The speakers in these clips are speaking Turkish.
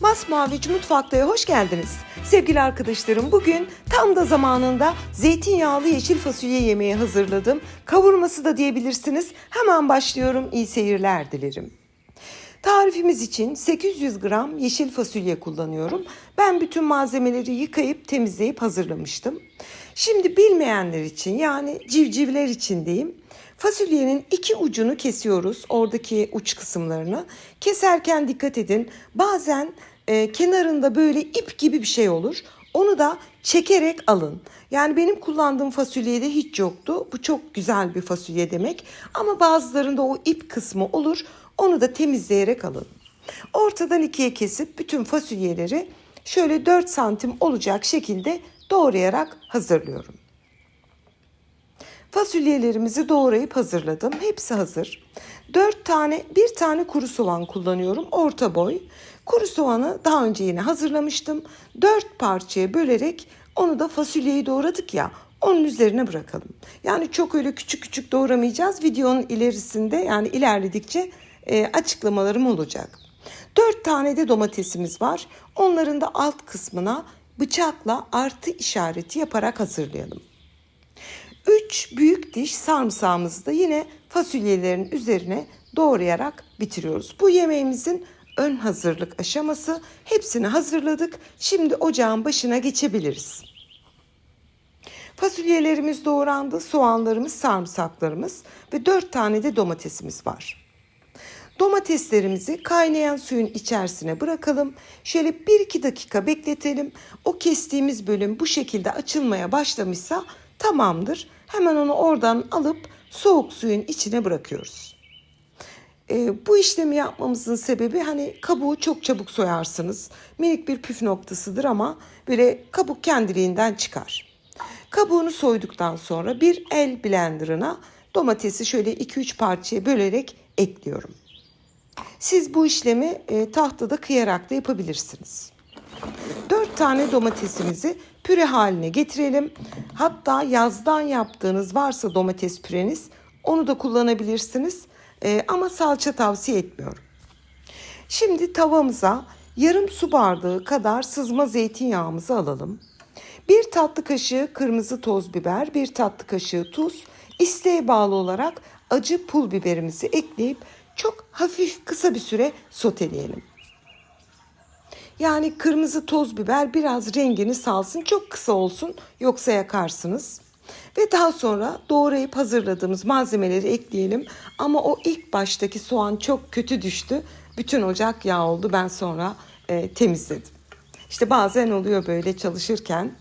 Masmaviç Mutfakta'ya hoş geldiniz. Sevgili arkadaşlarım bugün tam da zamanında zeytinyağlı yeşil fasulye yemeği hazırladım. Kavurması da diyebilirsiniz. Hemen başlıyorum. İyi seyirler dilerim. Tarifimiz için 800 gram yeşil fasulye kullanıyorum. Ben bütün malzemeleri yıkayıp temizleyip hazırlamıştım. Şimdi bilmeyenler için yani civcivler için diyeyim. Fasulyenin iki ucunu kesiyoruz. Oradaki uç kısımlarını. Keserken dikkat edin. Bazen e, kenarında böyle ip gibi bir şey olur. Onu da çekerek alın. Yani benim kullandığım fasulyede hiç yoktu. Bu çok güzel bir fasulye demek. Ama bazılarında o ip kısmı olur. Onu da temizleyerek alın. Ortadan ikiye kesip bütün fasulyeleri şöyle 4 santim olacak şekilde doğrayarak hazırlıyorum. Fasulyelerimizi doğrayıp hazırladım. Hepsi hazır. 4 tane, bir tane kuru soğan kullanıyorum. Orta boy. Kuru soğanı daha önce yine hazırlamıştım. 4 parçaya bölerek onu da fasulyeyi doğradık ya onun üzerine bırakalım. Yani çok öyle küçük küçük doğramayacağız. Videonun ilerisinde yani ilerledikçe e, açıklamalarım olacak. 4 tane de domatesimiz var. Onların da alt kısmına bıçakla artı işareti yaparak hazırlayalım. 3 büyük diş sarımsağımızı da yine fasulyelerin üzerine doğrayarak bitiriyoruz. Bu yemeğimizin ön hazırlık aşaması. Hepsini hazırladık. Şimdi ocağın başına geçebiliriz. Fasulyelerimiz doğrandı, soğanlarımız, sarımsaklarımız ve 4 tane de domatesimiz var. Domateslerimizi kaynayan suyun içerisine bırakalım. Şöyle 1-2 dakika bekletelim. O kestiğimiz bölüm bu şekilde açılmaya başlamışsa tamamdır. Hemen onu oradan alıp soğuk suyun içine bırakıyoruz. E, bu işlemi yapmamızın sebebi hani kabuğu çok çabuk soyarsınız. Minik bir püf noktasıdır ama böyle kabuk kendiliğinden çıkar. Kabuğunu soyduktan sonra bir el blenderına domatesi şöyle 2-3 parçaya bölerek ekliyorum. Siz bu işlemi e, tahtada kıyarak da yapabilirsiniz. 4 tane domatesimizi püre haline getirelim. Hatta yazdan yaptığınız varsa domates püreniz onu da kullanabilirsiniz. E, ama salça tavsiye etmiyorum. Şimdi tavamıza yarım su bardağı kadar sızma zeytinyağımızı alalım. Bir tatlı kaşığı kırmızı toz biber, bir tatlı kaşığı tuz, isteğe bağlı olarak acı pul biberimizi ekleyip çok hafif kısa bir süre soteleyelim. Yani kırmızı toz biber biraz rengini salsın. Çok kısa olsun yoksa yakarsınız. Ve daha sonra doğrayıp hazırladığımız malzemeleri ekleyelim. Ama o ilk baştaki soğan çok kötü düştü. Bütün ocak yağ oldu. Ben sonra e, temizledim. İşte bazen oluyor böyle çalışırken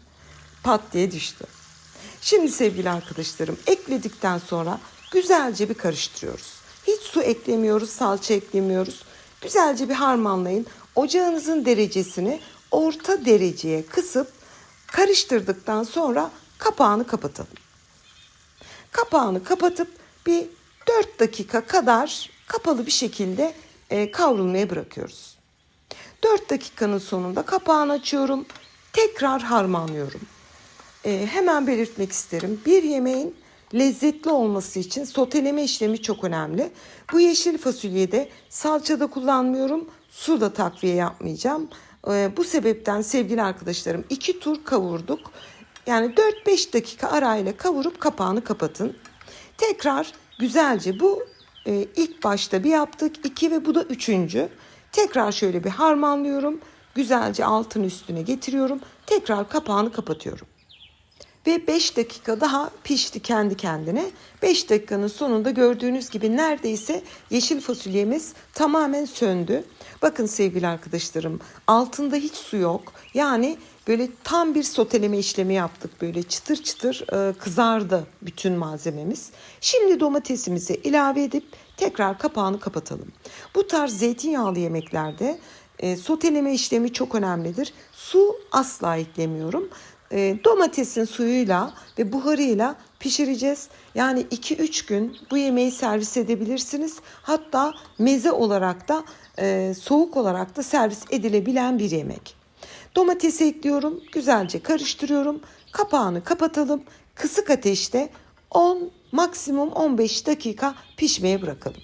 pat diye düştü. Şimdi sevgili arkadaşlarım ekledikten sonra güzelce bir karıştırıyoruz. Hiç su eklemiyoruz, salça eklemiyoruz. Güzelce bir harmanlayın. Ocağınızın derecesini orta dereceye kısıp karıştırdıktan sonra kapağını kapatalım. Kapağını kapatıp bir 4 dakika kadar kapalı bir şekilde e, kavrulmaya bırakıyoruz. 4 dakikanın sonunda kapağını açıyorum. Tekrar harmanlıyorum. E, hemen belirtmek isterim. Bir yemeğin lezzetli olması için soteleme işlemi çok önemli. Bu yeşil fasulyede salçada kullanmıyorum. Su da takviye yapmayacağım. E, bu sebepten sevgili arkadaşlarım iki tur kavurduk. Yani 4-5 dakika arayla kavurup kapağını kapatın. Tekrar güzelce bu e, ilk başta bir yaptık. iki ve bu da üçüncü. Tekrar şöyle bir harmanlıyorum. Güzelce altın üstüne getiriyorum. Tekrar kapağını kapatıyorum. Ve 5 dakika daha pişti kendi kendine. 5 dakikanın sonunda gördüğünüz gibi neredeyse yeşil fasulyemiz tamamen söndü. Bakın sevgili arkadaşlarım altında hiç su yok. Yani böyle tam bir soteleme işlemi yaptık. Böyle çıtır çıtır e, kızardı bütün malzememiz. Şimdi domatesimizi ilave edip tekrar kapağını kapatalım. Bu tarz zeytinyağlı yemeklerde e, soteleme işlemi çok önemlidir. Su asla eklemiyorum. E, domatesin suyuyla ve buharıyla pişireceğiz. Yani 2-3 gün bu yemeği servis edebilirsiniz. Hatta meze olarak da e, soğuk olarak da servis edilebilen bir yemek. Domatesi ekliyorum, güzelce karıştırıyorum. Kapağını kapatalım. Kısık ateşte 10 maksimum 15 dakika pişmeye bırakalım.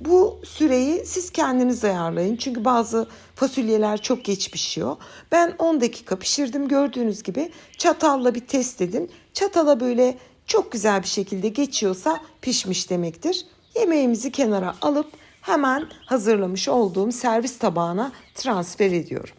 Bu süreyi siz kendiniz ayarlayın. Çünkü bazı fasulyeler çok geç pişiyor. Ben 10 dakika pişirdim. Gördüğünüz gibi çatalla bir test edin. Çatala böyle çok güzel bir şekilde geçiyorsa pişmiş demektir. Yemeğimizi kenara alıp hemen hazırlamış olduğum servis tabağına transfer ediyorum.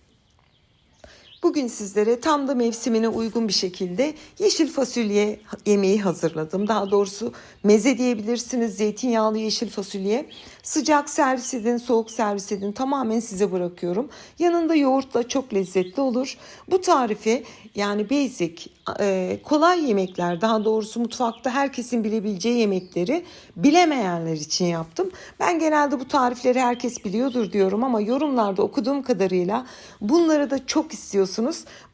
Bugün sizlere tam da mevsimine uygun bir şekilde yeşil fasulye yemeği hazırladım. Daha doğrusu meze diyebilirsiniz. Zeytinyağlı yeşil fasulye. Sıcak servis edin, soğuk servis edin. Tamamen size bırakıyorum. Yanında yoğurtla çok lezzetli olur. Bu tarifi yani basic, e, kolay yemekler daha doğrusu mutfakta herkesin bilebileceği yemekleri bilemeyenler için yaptım. Ben genelde bu tarifleri herkes biliyordur diyorum ama yorumlarda okuduğum kadarıyla bunları da çok istiyorsunuz.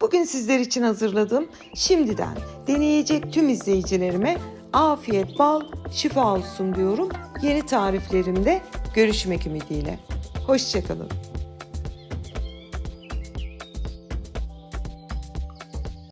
Bugün sizler için hazırladım. Şimdiden deneyecek tüm izleyicilerime afiyet, bal, şifa olsun diyorum. Yeni tariflerimde görüşmek ümidiyle. Hoşçakalın.